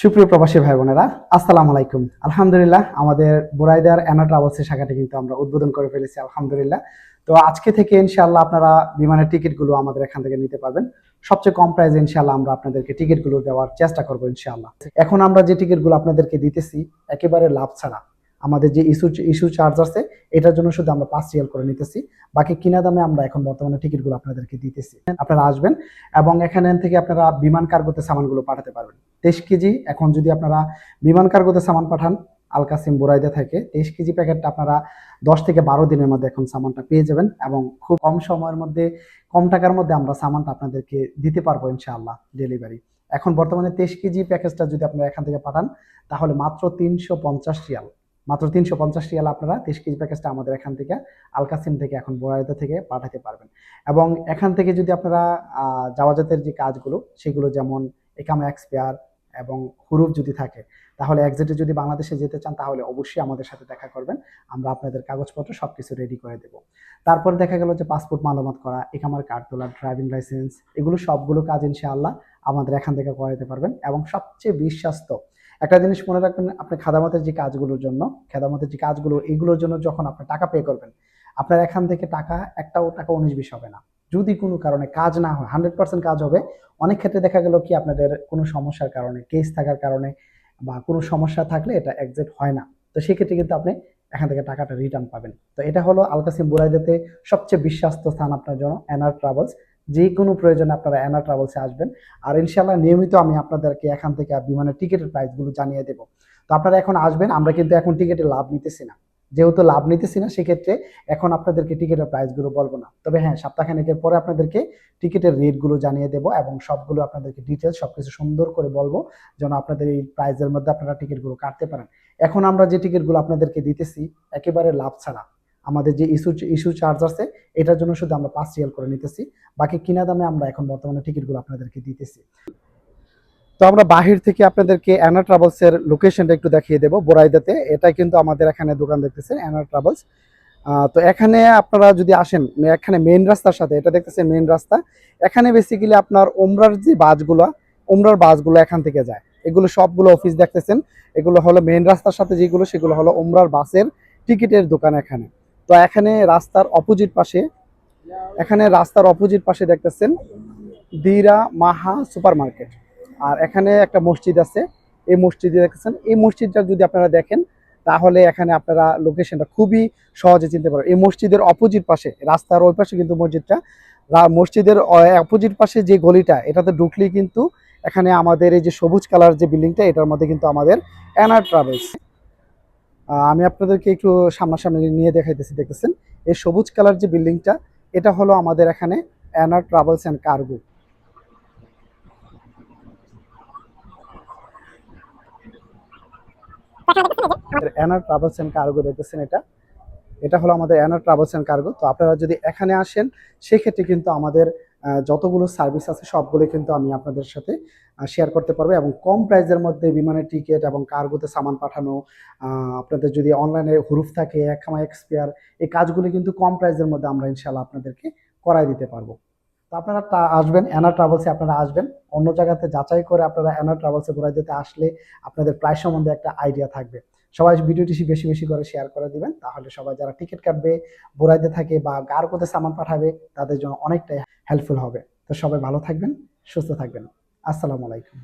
সুপ্রিয় প্রবাসী ভাই বোনেরা, আসসালামু আলাইকুম। আলহামদুলিল্লাহ, আমাদের বোরাইদার অ্যানা শাখাটি কিন্তু আমরা উদ্বোধন করে ফেলেছি, আলহামদুলিল্লাহ। তো আজকে থেকে ইনশাআল্লাহ আপনারা বিমানের টিকিটগুলো আমাদের এখান থেকে নিতে পারবেন। সবচেয়ে কম প্রাইসে ইনশাআল্লাহ আমরা আপনাদেরকে টিকিটগুলো দেওয়ার চেষ্টা করব ইনশাআল্লাহ। এখন আমরা যে টিকিটগুলো আপনাদেরকে দিতেছি, একেবারে লাভ ছাড়া। আমাদের যে ইস্যু ইস্যু চার্জ আছে, এটার জন্য শুধু আমরা পাঁচ রিয়াল করে নিতেছি। বাকি কিনা দামে আমরা এখন বর্তমানে টিকিটগুলো আপনাদেরকে দিতেছি। আপনারা আসবেন এবং এখানে থেকে আপনারা বিমান কার্গোতে সামানগুলো পাঠাতে পারবেন। তেইশ কেজি, এখন যদি আপনারা বিমান কার্গোতে সামান পাঠান, আলকাসিম বুরাইদা থেকে, তেইশ কেজি প্যাকেটটা আপনারা দশ থেকে বারো দিনের মধ্যে এখন সামানটা পেয়ে যাবেন এবং খুব কম সময়ের মধ্যে, কম টাকার মধ্যে আমরা সামানটা আপনাদেরকে দিতে পারব ইনশাআল্লাহ ডেলিভারি এখন বর্তমানে তেইশ কেজি প্যাকেজটা যদি আপনারা এখান থেকে পাঠান, তাহলে মাত্র তিনশো পঞ্চাশ রিয়াল মাত্র তিনশো পঞ্চাশ রিয়াল আপনারা তেইশ কেজি প্যাকেজটা আমাদের এখান থেকে আলকাসিম থেকে এখন বোরাইদা থেকে পাঠাতে পারবেন। এবং এখান থেকে যদি আপনারা যাওয়াজাতের যে কাজগুলো, সেগুলো যেমন একামা এক্সপেয়ার এবং হুরুফ যদি থাকে, তাহলে এক্সিটে যদি বাংলাদেশে যেতে চান, তাহলে অবশ্যই আমাদের সাথে দেখা করবেন। আমরা আপনাদের কাগজপত্র সব কিছু রেডি করে দেবো। তারপর দেখা গেল যে পাসপোর্ট মালামাত করা একামার কার্ড তোলা ড্রাইভিং লাইসেন্স এগুলো সবগুলো কাজ ইনশাআল্লাহ আমাদের এখান থেকে করাতে পারবেন। এবং সবচেয়ে বিশ্বাস্ত একটা জিনিস মনে রাখবেন, আপনি খাদামতের যে কাজগুলোর জন্য, খাদামতের যে কাজগুলো এইগুলোর জন্য যখন আপনি টাকা পে করবেন, আপনার এখান থেকে টাকা, একটাও টাকা উনিশ বিশ হবে না। যদি কোনো কারণে কাজ না হয় হান্ড্রেড পার্সেন্ট কাজ হবে, অনেক ক্ষেত্রে দেখা গেল কি আপনাদের কোনো সমস্যার কারণে কেস থাকার কারণে বা কোনো সমস্যা থাকলে এটা এক্সিট হয় না। তো সেক্ষেত্রে কিন্তু আপনি এখান থেকে টাকাটা রিটার্ন পাবেন। তো এটা হলো আলকাসিম বুরাইদাতে সবচেয়ে বিশ্বাস্ত স্থান আপনার জন্য এনআর ট্রাভেলস যে কোনো প্রয়োজনে আপনারা এনআর ট্রাভেলসে আসবেন। আর ইনশাল্লাহ নিয়মিত আমি আপনাদেরকে এখান থেকে বিমানের টিকিটের প্রাইসগুলো জানিয়ে দেবো। তো আপনারা এখন আসবেন, আমরা কিন্তু এখন টিকিটের লাভ নিতেছি না। যেহেতু লাভ নিতেছি না, সেক্ষেত্রে এখন আপনাদেরকে টিকিটের প্রাইসগুলো বলব না। তবে হ্যাঁ সপ্তাহখানেকের পরে আপনাদেরকে টিকিটের রেটগুলো জানিয়ে দেবো এবং সবগুলো আপনাদেরকে ডিটেলস সবকিছু সুন্দর করে বলব যেন আপনাদের এই প্রাইজের মধ্যে আপনারা টিকিটগুলো কাটতে পারেন। এখন আমরা যে টিকিটগুলো আপনাদেরকে দিতেছি, একেবারে লাভ ছাড়া। আমাদের যে ইস্যু ইস্যু চার্জ আছে, এটার জন্য শুধু আমরা পাঁচ রিয়াল করে নিতেছি। বাকি কিনা দামে আমরা এখন বর্তমানে টিকিটগুলো আপনাদেরকে দিতেছি। তো আমরা বাহির থেকে আপনাদেরকে অ্যানা ট্রাভেলসের লোকেশনটা একটু দেখিয়ে দেবো, বোরাইদাতে। এটা কিন্তু আমাদের এখানে দোকান দেখতেছেন অ্যানা ট্রাভেলস তো এখানে আপনারা যদি আসেন এখানে মেন রাস্তার সাথে, এটা দেখতেছেন মেইন রাস্তা। এখানে বেসিক্যালি আপনার ওমরার যে বাসগুলো ওমরার বাসগুলো এখান থেকে যায়। এগুলো সবগুলো অফিস দেখতেছেন। এগুলো হলো মেন রাস্তার সাথে যেগুলো, সেগুলো হলো ওমরার বাসের টিকিটের দোকান এখানে। তো এখানে রাস্তার অপোজিট পাশে, এখানে রাস্তার অপোজিট পাশে দেখতেছেন দিরা মাহা সুপার মার্কেট আর এখানে একটা মসজিদ আছে, এই মসজিদে দেখতেছেন, এই মসজিদটা যদি আপনারা দেখেন, তাহলে এখানে আপনারা লোকেশনটা খুবই সহজে চিনতে পারবেন। এই মসজিদের অপোজিট পাশে, রাস্তার ওই পাশে কিন্তু মসজিদটা মসজিদের অপোজিট পাশে যে গলিটা, এটাতে ঢুকলেই কিন্তু এখানে আমাদের এই যে সবুজ কালার যে বিল্ডিংটা এটার মধ্যে কিন্তু আমাদের অ্যানার ট্রাভেলস আমি আপনাদেরকে একটু সামনাসামনি নিয়ে দেখাইতেছি, দেখতেছেন? এই সবুজ কালার যে বিল্ডিংটা, এটা হলো আমাদের এখানে Anar travels and cargo Anar travels and cargo দেখতেছেন এটা? এটা হলো আমাদের অ্যানার ট্রাভেলস অ্যান্ড কার্গো তো আপনারা যদি এখানে আসেন, সেক্ষেত্রে কিন্তু আমাদের যতগুলো সার্ভিস আছে সবগুলো কিন্তু আমি আপনাদের সাথে শেয়ার করতে পারব এবং কম প্রাইসের মধ্যে বিমানের টিকিট এবং কার্গোতে সামান পাঠানো আপনাদের যদি অনলাইনে হুরুফ থাকে একখামা এক্সপিয়ার এই কাজগুলো কিন্তু কম প্রাইসের মধ্যে আমরা ইনশাল্লাহ আপনাদেরকে করাই দিতে পারব। তো আপনারা আসবেন অ্যানা ট্রাভেলসে আপনারা আসবেন, অন্য জায়গাতে যাচাই করে আপনারা অ্যানা ট্রাভেলসে ঘোরাই দিতে আসলে আপনাদের প্রাইস সম্বন্ধে একটা আইডিয়া থাকবে। সবাই ভিডিওটি বেশি বেশি করে শেয়ার করে দিবেন, তাহলে সবাই যারা টিকিট কাটবে, বোরাইতে থাকে বা গার করতে সামান পাঠাবে, তাদের জন্য অনেকটাই হেল্পফুল হবে। তো সবাই ভালো থাকবেন, সুস্থ থাকবেন। আসসালামু আলাইকুম।